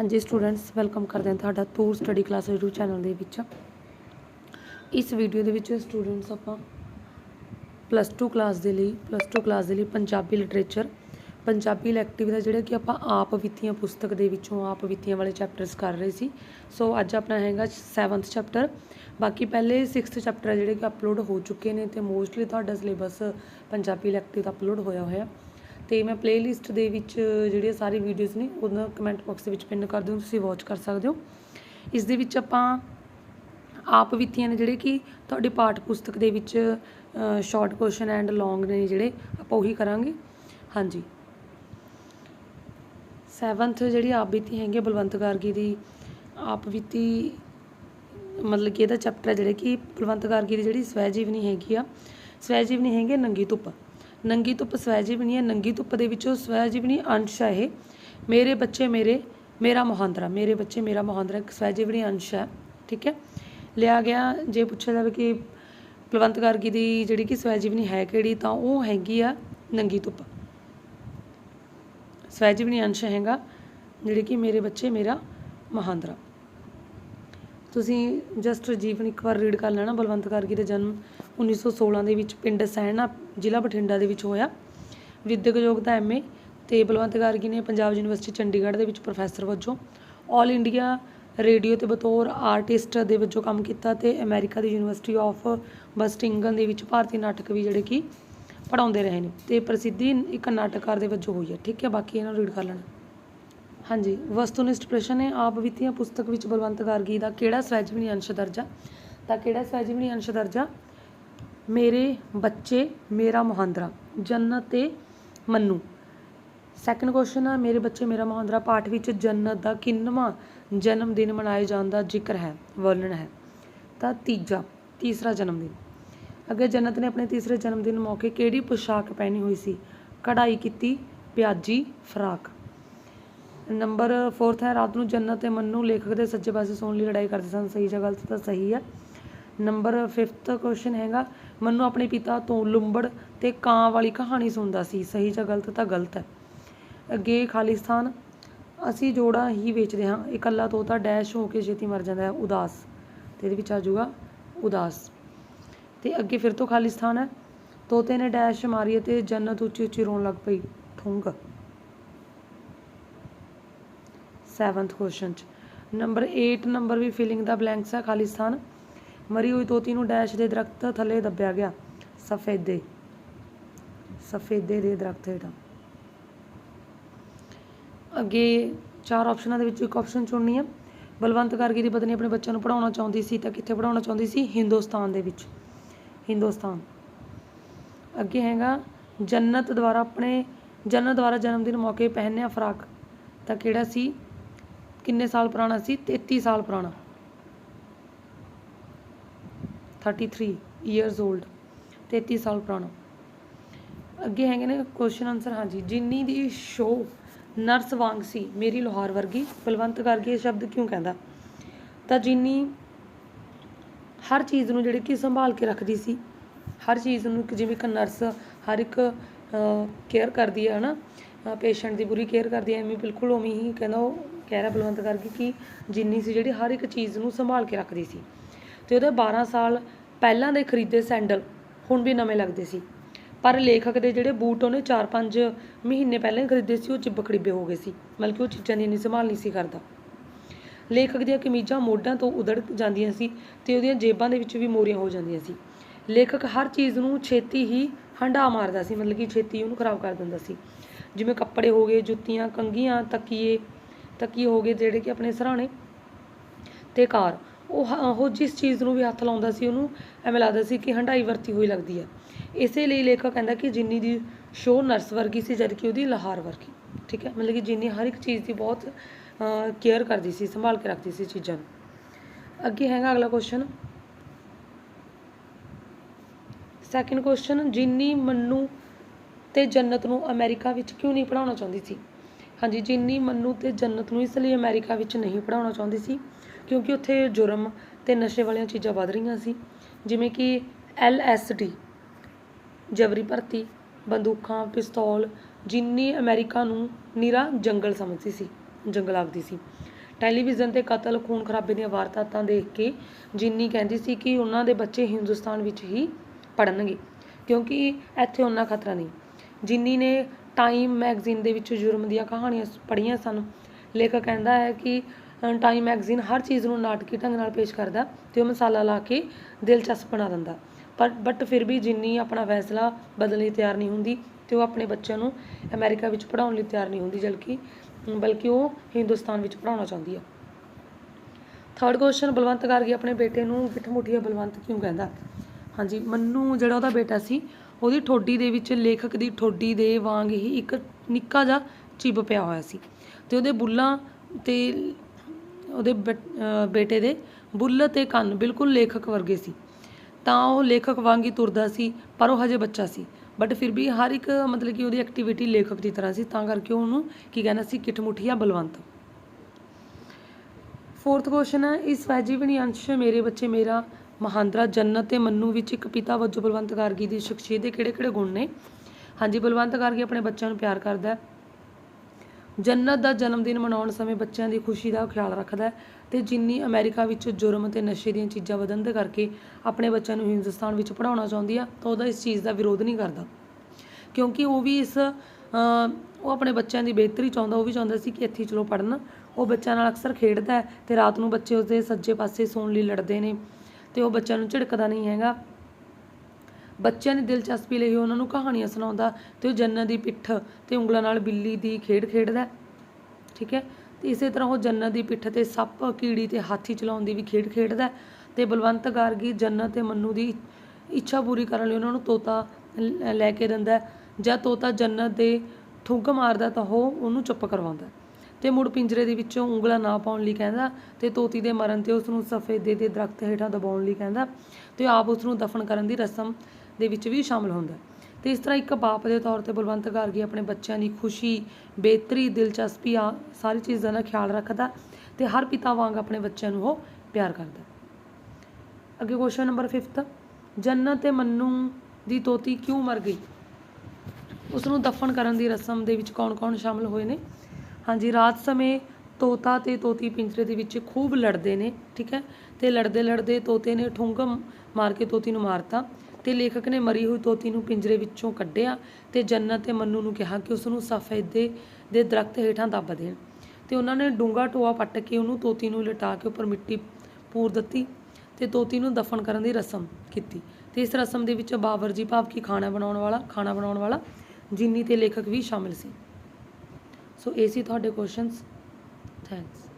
ਹਾਂਜੀ students welcome ਕਰਦੇ ਹਾਂ ਤੁਹਾਡਾ Toor study class YouTube channel ਦੇ ਵਿੱਚ। ਇਸ ਵੀਡੀਓ ਦੇ ਵਿੱਚ ਸਟੂਡੈਂਟਸ ਆਪਾਂ ਪਲੱਸ 2 ਕਲਾਸ ਦੇ ਲਈ ਪਲੱਸ 2 ਕਲਾਸ ਦੇ ਲਈ ਪੰਜਾਬੀ ਲਿਟਰੇਚਰ ਪੰਜਾਬੀ ਇਲੈਕਟਿਵ ਦਾ ਜਿਹੜਾ ਕਿ ਆਪਾਂ ਆਪ ਵਿੱਤੀਆਂ ਪੁਸਤਕ ਦੇ ਵਿੱਚੋਂ ਆਪ ਵਿੱਤੀਆਂ ਵਾਲੇ ਚੈਪਟਰਸ ਕਰ ਰਹੇ ਸੀ। ਸੋ ਅੱਜ ਆਪਣਾ ਹੈਗਾ 7th ਚੈਪਟਰ ਬਾਕੀ ਪਹਿਲੇ 6th ਚੈਪਟਰ ਜਿਹੜੇ ਕਿ ਅਪਲੋਡ ਹੋ ਚੁੱਕੇ ਨੇ ਤੇ ਮੋਸਟਲੀ ਤੁਹਾਡਾ ਸਿਲੇਬਸ ਪੰਜਾਬੀ ਇਲੈਕਟਿਵ ਦਾ ਅਪਲੋਡ ਹੋਇਆ ਹੋਇਆ। ਤੇ ਮੈਂ ਪਲੇਲਿਸਟ ਦੇ ਵਿੱਚ ਜਿਹੜੀਆਂ ਸਾਰੀ ਵੀਡੀਓਜ਼ ਨੇ, ਉਹਨਾਂ ਕਮੈਂਟ ਬਾਕਸ ਦੇ ਵਿੱਚ ਪਿੰਨ ਕਰ ਦਿਓ, ਤੁਸੀਂ ਵਾਚ ਕਰ ਸਕਦੇ ਹੋ। ਇਸ ਦੇ ਵਿੱਚ ਆਪਾਂ ਆਪ ਵਿੱਤੀਆਂ ਨੇ ਜਿਹੜੇ ਕਿ ਤੁਹਾਡੇ ਪਾਠ ਪੁਸਤਕ ਦੇ ਵਿੱਚ ਸ਼ਾਰਟ ਕੁਐਸਚਨ ਐਂਡ ਲੌਂਗ ਨੇ ਜਿਹੜੇ, ਆਪਾਂ ਉਹੀ ਕਰਾਂਗੇ। ਹਾਂਜੀ। 7th ਜਿਹੜੀ ਆਪ ਬੀਤੀ ਹੈਗੀ ਆ, ਬਲਵੰਤ ਗਾਰਗੀ ਦੀ ਆਪ ਬੀਤੀ, ਮਤਲਬ ਕਿ ਇਹਦਾ ਚੈਪਟਰ ਹੈ ਜਿਹੜੇ ਕਿ ਬਲਵੰਤ ਗਾਰਗੀ ਦੀ ਜਿਹੜੀ ਸਵੈ ਜੀਵਨੀ ਹੈਗੀ ਆ, ਸਵੈ ਜੀਵਨੀ ਹੈਗੀ ਆ ਨੰਗੀ ਧੁੱਪ। ਨੰਗੀ ਧੁੱਪ ਸਵੈ ਜੀਵਨੀ ਹੈ, ਨੰਗੀ ਧੁੱਪ ਦੇ ਵਿੱਚੋਂ ਸਵੈ ਜੀਵਨੀ ਅੰਸ਼ ਹੈ ਇਹ। ਮੇਰੇ ਬੱਚੇ ਮੇਰੇ, ਮੇਰਾ ਮੁਹਾਂਦਰਾ, ਮੇਰੇ ਬੱਚੇ ਮੇਰਾ ਮੁਹਾਂਦਰਾ, ਇੱਕ ਸਵੈ ਜੀਵਨੀ ਅੰਸ਼ ਹੈ, ਠੀਕ ਹੈ? ਲਿਆ ਗਿਆ, ਜੇ ਪੁੱਛਿਆ ਜਾਵੇ ਕਿ ਬਲਵੰਤ ਗਾਰਗੀ ਦੀ ਜਿਹੜੀ ਕਿ ਸਵੈ ਜੀਵਨੀ ਹੈ ਕਿਹੜੀ, ਤਾਂ ਉਹ ਹੈਗੀ ਆ ਨੰਗੀ ਧੁੱਪ। ਸਵੈ ਜੀਵਨੀ ਅੰਸ਼ ਹੈਗਾ, ਜਿਹੜੀ ਕਿ ਮੇਰੇ ਬੱਚੇ ਮੇਰਾ ਮਹਾਂਦਰਾ। ਤੁਸੀਂ ਜਸਟ ਜੀਵਨ ਇੱਕ ਵਾਰ ਰੀਡ ਕਰ ਲੈਣਾ, ਬਲਵੰਤ ਗਾਰਗੀ ਦਾ ਜਨਮ 1916 ਦੇ ਵਿੱਚ ਪਿੰਡ ਸੈਣਾ ਜ਼ਿਲ੍ਹਾ ਬਠਿੰਡਾ ਦੇ ਵਿੱਚ ਹੋਇਆ। ਵਿਦਿਅਕ ਯੋਗਤਾ ਐਮਏ ਤੇ ਬਲਵੰਤ ਗਾਰਗੀ ਨੇ ਪੰਜਾਬ ਯੂਨੀਵਰਸਿਟੀ ਚੰਡੀਗੜ੍ਹ ਦੇ ਵਿੱਚ ਪ੍ਰੋਫੈਸਰ ਵਜੋਂ ਆਲ ਇੰਡੀਆ ਰੇਡੀਓ ਤੇ ਬਤੌਰ ਆਰਟਿਸਟ ਦੇ ਵਜੋਂ ਕੰਮ ਕੀਤਾ ਤੇ ਅਮਰੀਕਾ ਦੀ ਯੂਨੀਵਰਸਿਟੀ ਆਫ ਬਸਟਿੰਗਨ ਦੇ ਵਿੱਚ ਭਾਰਤੀ ਨਾਟਕ ਵੀ ਜਿਹੜੇ ਕਿ ਪੜਾਉਂਦੇ ਰਹੇ ਨੇ ਤੇ ਪ੍ਰਸਿੱਧੀ ਇੱਕ ਨਾਟਕਕਾਰ ਦੇ ਵਜੋਂ ਹੋਈ ਹੈ। ਠੀਕ ਹੈ, ਬਾਕੀ ਇਹਨਾਂ ਨੂੰ ਰੀਡ ਕਰ ਲੈਣਾ। ਹਾਂਜੀ ਵਸਤੂਨਿਸ਼ਟ ਪ੍ਰਸ਼ਨ ਹੈ ਆਪ ਵਿੱਤੀਆਂ ਪੁਸਤਕ ਵਿੱਚ ਬਲਵੰਤ ਗਾਰਗੀ ਦਾ ਕਿਹੜਾ ਸਵੈਜੀਵਨੀ ਅੰਸ਼ ਦਰਜਾ? ਤਾਂ ਕਿਹੜਾ ਸਵੈਜੀਵਨੀ ਅੰਸ਼ ਦਰਜਾ? ਮੇਰੇ ਬੱਚੇ, ਮੇਰਾ ਮੁਹਾਂਦਰਾ, ਜੰਨਤ ਤੇ ਮੰਨੂ। ਸੈਕੰਡ ਕੁਐਸਚਨ ਆ, ਮੇਰੇ ਬੱਚੇ, ਮੇਰਾ ਮੁਹਾਂਦਰਾ, ਪਾਠ ਵਿੱਚ ਜੰਨਤ ਦਾ ਕਿੰਨਵਾਂ ਜਨਮ ਦਿਨ ਮਨਾਏ ਜਾਣ ਦਾ ਜ਼ਿਕਰ ਹੈ, ਵਰਣਨ ਹੈ। ਤਾਂ ਤੀਜਾ, ਤੀਸਰਾ ਜਨਮ ਦਿਨ ਅੱਗੇ ਜੰਨਤ ਨੇ ਆਪਣੇ ਤੀਸਰੇ ਜਨਮ ਦਿਨ ਮੌਕੇ ਕਿਹੜੀ ਪੋਸ਼ਾਕ ਪਹਿਨੀ ਹੋਈ ਸੀ? ਕਢਾਈ ਕੀਤੀ, ਪਿਆਜੀ, ਫਰਾਕ। ਨੰਬਰ 4th ਹੈ, ਰਾਤ ਨੂੰ ਜੰਨਤ ਤੇ ਮੰਨੂ ਲੇਖਕ ਦੇ ਸੱਜੇ ਪਾਸੇ ਸੌਣ ਲਈ ਲੜਾਈ ਕਰਦੇ ਸਨ। ਸਹੀ ਜਾਂ ਗਲਤ ਤਾਂ ਸਹੀ ਹੈ। ਨੰਬਰ 5th ਕੁਐਸਚਨ ਹੈਗਾ, ਮੰਨੂ ਆਪਣੇ ਪਿਤਾ ਤੋਂ ਲੁੰਬੜ ਤੇ ਕਾਂ ਵਾਲੀ ਕਹਾਣੀ ਸੁਣਦਾ ਸੀ। ਸਹੀ ਜਾਂ ਗਲਤ ਤਾਂ ਗਲਤ ਹੈ। ਅੱਗੇ ਖਾਲਿਸਤਾਨ ਅਸੀਂ ਜੋੜਾ ਹੀ ਵੇਚਦੇ ਹਾਂ। ਇਕੱਲਾ ਤੋਤਾ ਡੈਸ਼ ਹੋ ਕੇ ਛੇਤੀ ਮਰ ਜਾਂਦਾ ਹੈ। ਉਦਾਸ। ਤੇ ਇਹਦੇ ਵਿੱਚ ਆ ਜਾਊਗਾ ਉਦਾਸ। ਤੇ ਅੱਗੇ ਫਿਰ ਤੋਂ ਖਾਲਿਸਤਾਨ ਹੈ। ਤੋਤੇ ਨੇ ਡੈਸ਼ ਮਾਰੀ ਅਤੇ ਜੰਨਤ ਉੱਚੀ ਉੱਚੀ ਰੋਣ ਲੱਗ ਪਈ। ਠੁੰਗ। 7th ਕੁਐਸਚਨ ਚ। ਨੰਬਰ 8 ਨੰਬਰ ਵੀ ਫਿਲਿੰਗ ਦਾ ਬਲੈਂਕਸ ਹੈ ਖਾਲਿਸਤਾਨ ਮਰੀ ਹੋਈ ਤੋਤੀ ਨੂੰ ਡੈਸ਼ ਦੇ ਦਰਖਤ ਥੱਲੇ ਦੱਬਿਆ ਗਿਆ। ਸਫੇਦੇ। ਸਫੇਦੇ ਦੇ ਦਰਖਤ ਹੇਠਾਂ। ਅੱਗੇ ਚਾਰ ਆਪਸ਼ਨਾਂ ਦੇ ਵਿੱਚ ਇੱਕ ਆਪਸ਼ਨ ਚੁਣਨੀ ਹੈ ਬਲਵੰਤ ਗਾਰਗੀ ਦੀ ਪਤਨੀ ਆਪਣੇ ਬੱਚਿਆਂ ਨੂੰ ਪੜਾਉਣਾ ਚਾਹੁੰਦੀ ਸੀ ਤਾਂ ਕਿੱਥੇ ਪੜਾਉਣਾ ਚਾਹੁੰਦੀ ਸੀ? ਹਿੰਦੁਸਤਾਨ ਦੇ ਵਿੱਚ। ਹਿੰਦੁਸਤਾਨ। ਅੱਗੇ ਹੈਗਾ, ਜੰਨਤ ਦੁਆਰਾ ਆਪਣੇ, ਜੰਨਤ ਦੁਆਰਾ ਜਨਮ ਦਿਨ ਮੌਕੇ ਪਹਿਨਿਆ ਫਰਾਕ। ਤਾਂ ਕਿਹੜਾ ਸੀ? ਕਿੰਨੇ ਸਾਲ ਪੁਰਾਣਾ ਸੀ? 33 ਸਾਲ ਪੁਰਾਣਾ। 33 ਇਅਰਸ 올ਡ 33 ਸਾਲ ਪੁਰਾਣਾ। ਅੱਗੇ ਹੈਗੇ ਨੇ ਕੁਐਸਚਨ ਆਨਸਰ ਹਾਂਜੀ। ਜਿੰਨੀ ਦੀ ਸ਼ੋ ਨਰਸ ਵਾਂਗ ਸੀ, ਮੇਰੀ ਲੋਹਾਰ ਵਰਗੀ, ਬਲਵੰਤ ਕਰਕੇ ਇਹ ਸ਼ਬਦ ਕਿਉਂ ਕਹਿੰਦਾ? ਤਾਂ ਜਿੰਨੀ ਹਰ ਚੀਜ਼ ਨੂੰ ਜਿਹੜੀ ਕਿ ਸੰਭਾਲ ਕੇ ਰੱਖਦੀ ਸੀ, ਹਰ ਚੀਜ਼ ਨੂੰ ਜਿਵੇਂ ਇੱਕ ਨਰਸ, ਹਰ ਇੱਕ ਕੇਅਰ ਕਰਦੀ ਹੈ, ਹਨਾ? ਪੇਸ਼ੈਂਟ ਦੀ ਪੂਰੀ ਕੇਅਰ ਕਰਦੀ ਹੈ ਐਵੇਂ ਬਿਲਕੁਲ ਉਵੇਂ ਹੀ ਕਹਿੰਦਾ ਉਹ ਕਹਿ ਰਿਹਾ ਬਲਵੰਤ ਕਰਕੇ ਕਿ ਜਿੰਨੀ ਸੀ ਜਿਹੜੀ ਹਰ ਇੱਕ ਚੀਜ਼ ਨੂੰ ਸੰਭਾਲ ਕੇ ਰੱਖਦੀ ਸੀ। ਤੇ ਉਹਦੇ 12 ਸਾਲ ਪਹਿਲਾਂ ਦੇ ਖਰੀਦੇ ਸੈਂਡਲ ਹੁਣ ਵੀ ਨਵੇਂ ਲੱਗਦੇ ਸੀ। ਪਰ ਲੇਖਕ ਦੇ ਜਿਹੜੇ ਬੂਟ ਉਹਨੇ 4-5 ਮਹੀਨੇ ਪਹਿਲਾਂ ਹੀ ਖਰੀਦੇ ਸੀ, ਉਹ ਚਿੱਬ ਖੜਿੱਬੇ ਹੋ ਗਏ ਸੀ। ਮਤਲਬ ਕਿ ਉਹ ਚੀਜ਼ਾਂ ਦੀ ਇੰਨੀ ਸੰਭਾਲ ਨਹੀਂ ਸੀ ਕਰਦਾ। ਲੇਖਕ ਦੀਆਂ ਕਮੀਜ਼ਾਂ ਮੋਢਾਂ ਤੋਂ ਉਧੜ ਜਾਂਦੀਆਂ ਸੀ ਤੇ ਉਹਦੀਆਂ ਜੇਬਾਂ ਦੇ ਵਿੱਚ ਵੀ ਮੋਰੀਆਂ ਹੋ ਜਾਂਦੀਆਂ ਸੀ। ਲੇਖਕ ਹਰ ਚੀਜ਼ ਨੂੰ ਛੇਤੀ ਹੀ ਹੰਡਾ ਮਾਰਦਾ ਸੀ, ਮਤਲਬ ਕਿ ਛੇਤੀ ਉਹਨੂੰ ਖਰਾਬ ਕਰ ਦਿੰਦਾ ਸੀ। ਜਿਵੇਂ ਕੱਪੜੇ ਹੋ ਗਏ, ਜੁੱਤੀਆਂ, ਕੰਘੀਆਂ, ਤਕੀਏ ਤਕੀਏ ਹੋ ਗਏ ਜਿਹੜੇ ਕਿ ਆਪਣੇ ਸਰਾਣੇ ਤੇ ਕਾਰ। ਉਹ ਹ- ਉਹ ਜਿਸ ਚੀਜ਼ ਨੂੰ ਵੀ ਹੱਥ ਲਾਉਂਦਾ ਸੀ, ਉਹਨੂੰ ਐਵੇਂ ਲੱਗਦਾ ਸੀ ਕਿ ਹੰਡਾਈ ਵਰਤੀ ਹੋਈ ਲੱਗਦੀ ਹੈ। ਇਸੇ ਲਈ ਲੇਖਕ ਕਹਿੰਦਾ ਕਿ ਜਿੰਨੀ ਦੀ ਸ਼ੋ ਨਰਸ ਵਰਗੀ ਸੀ ਜਦ ਕਿ ਉਹਦੀ ਲਹਾਰ ਵਰਗੀ, ਠੀਕ ਹੈ? ਮਤਲਬ ਕਿ ਜਿੰਨੀ ਹਰ ਇੱਕ ਚੀਜ਼ ਦੀ ਬਹੁਤ ਕੇਅਰ ਕਰਦੀ ਸੀ, ਸੰਭਾਲ ਕੇ ਰੱਖਦੀ ਸੀ ਚੀਜ਼ਾਂ ਨੂੰ। ਅੱਗੇ ਹੈਗਾ ਅਗਲਾ ਕੁਐਸਚਨ ਸੈਕਿੰਡ ਕੁਐਸਚਨ ਜਿੰਨੀ ਮੰਨੂ ਤੇ ਜੰਨਤ ਨੂੰ ਅਮਰੀਕਾ ਵਿੱਚ ਕਿਉਂ ਨਹੀਂ ਪੜਾਉਣਾ ਚਾਹੁੰਦੀ ਸੀ? ਹਾਂਜੀ, ਜਿੰਨੀ ਮੰਨੂ ਤੇ ਜੰਨਤ ਨੂੰ ਇਸ ਲਈ ਅਮਰੀਕਾ ਵਿੱਚ ਨਹੀਂ ਪੜਾਉਣਾ ਚਾਹੁੰਦੀ ਸੀ, ਕਿਉਂਕਿ ਉੱਥੇ ਜੁਰਮ ਤੇ ਨਸ਼ੇ ਵਾਲੀਆਂ ਚੀਜ਼ਾਂ ਵੱਧ ਰਹੀਆਂ ਸੀ, ਜਿਵੇਂ ਕਿ ਡੀ, ਜਬਰੀ ਭਰਤੀ, ਬੰਦੂਕਾਂ, ਪਿਸਤੌਲ, ਜਿੰਨੀ ਅਮਰੀਕਾ ਨੂੰ ਨਿਰਾ ਜੰਗਲ ਸਮਝਦੀ ਸੀ, ਜੰਗਲ ਆਖਦੀ ਸੀ। ਟੈਲੀਵਿਜ਼ਨ ਤੇ ਕਤਲ, ਖੂਨ ਖਰਾਬੇ ਦੀਆਂ ਵਾਰਦਾਤਾਂ ਦੇਖ ਕੇ ਜਿੰਨੀ ਕਹਿੰਦੀ ਸੀ ਕਿ ਉਹਨਾਂ ਦੇ ਬੱਚੇ ਹਿੰਦੁਸਤਾਨ ਵਿੱਚ ਹੀ ਪੜਨਗੇ ਕਿਉਂਕਿ ਇੱਥੇ ਉਹਨਾਂ ਖਤਰਾ ਨਹੀਂ। ਜਿੰਨੀ ਨੇ ਟਾਈਮ ਮੈਗਜ਼ੀਨ ਦੇ ਵਿੱਚ ਜੁਰਮ ਦੀਆਂ ਕਹਾਣੀਆਂ ਪੜ੍ਹੀਆਂ ਸਨ। ਲੇਖਕ ਕਹਿੰਦਾ ਹੈ ਕਿ ਟਾਈਮ ਮੈਗਜ਼ੀਨ ਹਰ ਚੀਜ਼ ਨੂੰ ਨਾਟਕੀ ਢੰਗ ਨਾਲ ਪੇਸ਼ ਕਰਦਾ ਤੇ ਉਹ ਮਸਾਲਾ ਲਾ ਕੇ ਦਿਲਚਸਪ ਬਣਾ ਦਿੰਦਾ। ਪਰ ਬਟ ਫਿਰ ਵੀ ਜਿੰਨੀ ਆਪਣਾ ਫੈਸਲਾ ਬਦਲਣ ਲਈ ਤਿਆਰ ਨਹੀਂ ਹੁੰਦੀ ਤੇ ਉਹ ਆਪਣੇ ਬੱਚਿਆਂ ਨੂੰ ਅਮਰੀਕਾ ਵਿੱਚ ਪੜ੍ਹਾਉਣ ਲਈ ਤਿਆਰ ਨਹੀਂ ਹੁੰਦੀ, ਜਦਕਿ ਬਲਕਿ ਉਹ ਹਿੰਦੁਸਤਾਨ ਵਿੱਚ ਪੜ੍ਹਾਉਣਾ ਚਾਹੁੰਦੀ ਆ। ਥਰਡ ਕੁਐਸਚਨ ਬਲਵੰਤ ਗਾਰਗੀ ਆਪਣੇ ਬੇਟੇ ਨੂੰ ਗਿੱਠਮੁੱਠੀਆ ਬਲਵੰਤ ਕਿਉਂ ਕਹਿੰਦਾ? ਹਾਂਜੀ, ਮੰਨੂ ਜਿਹੜਾ ਉਹਦਾ ਬੇਟਾ ਸੀ ਉਹਦੀ ਠੋਡੀ ਦੇ ਵਿੱਚ, ਲੇਖਕ ਦੀ ਠੋਡੀ ਦੇ ਵਾਂਗ ਹੀ ਇੱਕ ਨਿੱਕਾ ਜਿਹਾ ਚਿਬ ਪਿਆ ਹੋਇਆ ਸੀ। ਤੇ ਉਹਦੇ ਬੁੱਲਾਂ ਤੇ ਉਹਦੇ ਬਟ- ਬੇਟੇ ਦੇ ਬੁੱਲ ਤੇ ਕੰਨ ਬਿਲਕੁਲ ਲੇਖਕ ਵਰਗੇ ਸੀ। ਤਾਂ ਉਹ ਲੇਖਕ ਵਾਂਗ ਹੀ ਤੁਰਦਾ ਸੀ, ਪਰ ਉਹ ਹਜੇ ਬੱਚਾ ਸੀ। ਬਟ ਫਿਰ ਵੀ ਹਰ ਇੱਕ ਮਤਲਬ ਕਿ ਉਹਦੀ ਐਕਟੀਵਿਟੀ ਲੇਖਕ ਦੀ ਤਰ੍ਹਾਂ ਸੀ, ਤਾਂ ਕਰਕੇ ਉਹਨੂੰ ਕੀ ਕਹਿੰਦਾ ਸੀ ਕਿਟਮੁਠੀਆ ਬਲਵੰਤ। ਫੋਰਥ ਕੁਐਸਚਨ ਹੈ, ਇਸ ਸਵੈਜੀਵਨੀ ਅੰਸ਼ ਮੇਰੇ ਬੱਚੇ ਮੇਰਾ ਮਹਾਂਦਰਾ ਜੰਨਤ ਤੇ ਮੰਨੂ ਵਿੱਚ ਇੱਕ ਪਿਤਾ ਵਜੋਂ ਬਲਵੰਤ ਗਾਰਗੀ ਦੀ ਸ਼ਖਸੀਅਤ ਦੇ ਕਿਹੜੇ-ਕਿਹੜੇ ਗੁਣ ਨੇ? ਹਾਂਜੀ, ਬਲਵੰਤ ਗਾਰਗੀ ਆਪਣੇ ਬੱਚਿਆਂ ਨੂੰ ਪਿਆਰ ਕਰਦਾ ਹੈ। ਜੰਨਤ ਦਾ ਜਨਮ ਦਿਨ ਮਨਾਉਣ ਸਮੇਂ ਬੱਚਿਆਂ ਦੀ ਖੁਸ਼ੀ ਦਾ ਖਿਆਲ ਰੱਖਦਾ ਹੈ ਤੇ ਜਿੰਨੀ ਅਮਰੀਕਾ ਵਿੱਚ ਜੁਰਮ ਅਤੇ ਨਸ਼ੇ ਦੀਆਂ ਚੀਜ਼ਾਂ ਵਧਣ ਦੇ ਕਰਕੇ ਆਪਣੇ ਬੱਚਿਆਂ ਨੂੰ ਹਿੰਦੁਸਤਾਨ ਵਿੱਚ ਪੜ੍ਹਾਉਣਾ ਚਾਹੁੰਦੀ ਆ, ਤਾਂ ਉਹਦਾ ਇਸ ਚੀਜ਼ ਦਾ ਵਿਰੋਧ ਨਹੀਂ ਕਰਦਾ। ਕਿਉਂਕਿ ਉਹ ਵੀ ਇਸ ਉਹ ਆਪਣੇ ਬੱਚਿਆਂ ਦੀ ਬਿਹਤਰੀ ਚਾਹੁੰਦਾ, ਉਹ ਵੀ ਚਾਹੁੰਦਾ ਸੀ ਕਿ ਇੱਥੇ ਚਲੋ ਪੜਨ ਉਹ ਬੱਚਿਆਂ ਨਾਲ ਅਕਸਰ ਖੇਡਦਾ ਹੈ ਤੇ ਰਾਤ ਨੂੰ ਬੱਚੇ ਉਸਦੇ ਸੱਜੇ ਪਾਸੇ ਸੌਣ ਲਈ ਲੜਦੇ ਨੇ। ਤੇ ਉਹ ਬੱਚਿਆਂ ਨੂੰ ਝਿੜਕਦਾ ਨਹੀਂ ਹੈਗਾ। ਬੱਚਿਆਂ ਦੀ ਦਿਲਚਸਪੀ ਲਈ ਉਹਨਾਂ ਨੂੰ ਕਹਾਣੀਆਂ ਸੁਣਾਉਂਦਾ ਤੇ ਉਹ ਜੰਨਤ ਦੀ ਪਿੱਠ ਤੇ ਉਂਗਲਾਂ ਨਾਲ ਬਿੱਲੀ ਦੀ ਖੇਡ ਖੇਡਦਾ। ਠੀਕ ਹੈ? ਤੇ ਇਸੇ ਤਰ੍ਹਾਂ ਉਹ ਜੰਨਤ ਦੀ ਪਿੱਠ ਤੇ ਸੱਪ, ਕੀੜੀ ਤੇ ਹਾਥੀ ਚਲਾਉਣ ਦੀ ਵੀ ਖੇਡ ਖੇਡਦਾ ਹੈ ਤੇ ਬਲਵੰਤ ਗਾਰਗੀ ਜੰਨਤ ਤੇ ਮੰਨੂ ਦੀ ਇੱਛਾ ਪੂਰੀ ਕਰਨ ਲਈ ਉਹਨਾਂ ਨੂੰ ਤੋਤਾ ਲ- ਲੈ ਕੇ ਦਿੰਦਾ ਹੈ। ਜਦ ਤੋਤਾ ਜੰਨਤ ਦੇ ਠੁੱਗ ਮਾਰਦਾ ਤਾਂ ਉਹ ਉਹਨੂੰ ਚੁੱਪ ਕਰਵਾਉਂਦਾ ਤੇ ਮੁੜ ਪਿੰਜਰੇ ਦੇ ਵਿੱਚੋਂ ਉਂਗਲਾਂ ਨਾ ਪਾਉਣ ਲਈ ਕਹਿੰਦਾ ਤੇ ਤੋਤੀ ਦੇ ਮਰਨ ਤੇ ਉਸ ਨੂੰ ਸਫੇਦੇ ਦੇ ਦਰਖਤ ਹੇਠਾਂ ਦਬਾਉਣ ਲਈ ਕਹਿੰਦਾ ਤੇ ਆਪ ਉਸ ਨੂੰ ਦਫਨ ਕਰਨ ਦੀ ਰਸਮ ਦੇ ਵਿੱਚ ਵੀ ਸ਼ਾਮਲ ਹੁੰਦਾ ਹੈ। ਤੇ ਇਸ ਤਰ੍ਹਾਂ ਇੱਕ ਬਾਪ ਦੇ ਤੌਰ ਤੇ ਬਲਵੰਤ ਗਾਰਗੀ ਆਪਣੇ ਬੱਚਿਆਂ ਦੀ ਖੁਸ਼ੀ, ਬਿਹਤਰੀ, ਦਿਲਚਸਪੀ, ਆ ਸਾਰੀ ਚੀਜ਼ਾਂ ਦਾ ਖਿਆਲ ਰੱਖਦਾ ਤੇ ਹਰ ਪਿਤਾ ਵਾਂਗ ਆਪਣੇ ਬੱਚਿਆਂ ਨੂੰ ਉਹ ਪਿਆਰ ਕਰਦਾ। ਅੱਗੇ ਕੁਐਸਚਨ ਨੰਬਰ 5 ਜੰਨਤ ਤੇ ਮੰਨੂ ਦੀ ਤੋਤੀ ਕਿਉਂ ਮਰ ਗਈ? ਉਸ ਨੂੰ ਦਫਨ ਕਰਨ ਦੀ ਰਸਮ ਦੇ ਵਿੱਚ ਕੌਣ-ਕੌਣ ਸ਼ਾਮਲ ਹੋਏ ਨੇ? ਹਾਂਜੀ, ਰਾਤ ਸਮੇਂ ਤੋਤਾ ਤੇ ਤੋਤੀ ਪਿੰਜਰੇ ਦੇ ਵਿੱਚ ਖੂਬ ਲੜਦੇ ਨੇ, ਠੀਕ ਹੈ? ਤੇ ਲੜਦੇ ਲੜਦੇ ਤੋਤੇ ਨੇ ਠੁੰਗ ਮਾਰ ਕੇ ਤੋਤੀ ਨੂੰ ਮਾਰਤਾ ਤੇ ਲੇਖਕ ਨੇ ਮਰੀ ਹੋਈ ਤੋਤੀ ਨੂੰ ਪਿੰਜਰੇ ਵਿੱਚੋਂ ਕੱਢਿਆ ਤੇ ਜੰਨਤ ਤੇ ਮੰਨੂ ਨੂੰ ਕਿਹਾ ਕਿ ਉਸ ਨੂੰ ਸਫੈਦੇ ਦੇ ਦਰਖਤ ਹੇਠਾਂ ਦੱਬ ਦੇਣ। ਤੇ ਉਹਨਾਂ ਨੇ ਡੂੰਗਾ ਟੋਆ ਪੱਟ ਕੇ ਉਹਨੂੰ ਤੋਤੀ ਨੂੰ ਲਟਾ ਕੇ ਉੱਪਰ ਮਿੱਟੀ ਪੂਰ ਦਿੱਤੀ ਤੇ ਤੋਤੀ ਨੂੰ ਦਫਨ ਕਰਨ ਦੀ ਰਸਮ ਕੀਤੀ। ਤੇ ਇਸ ਰਸਮ ਦੇ ਵਿੱਚ ਬਾਬਰ ਜੀ ਭਾਵ ਕਿ ਖਾਣਾ ਬਣਾਉਣ ਵਾਲਾ, ਖਾਣਾ ਬਣਾਉਣ ਵਾਲਾ, ਜਿੰਨੀ ਤੇ ਲੇਖਕ ਵੀ ਸ਼ਾਮਿਲ ਸੀ। ਸੋ ਇਹ ਸੀ ਤੁਹਾਡੇ ਕੁਐਸਚਨਸ ਥੈਂਕਸ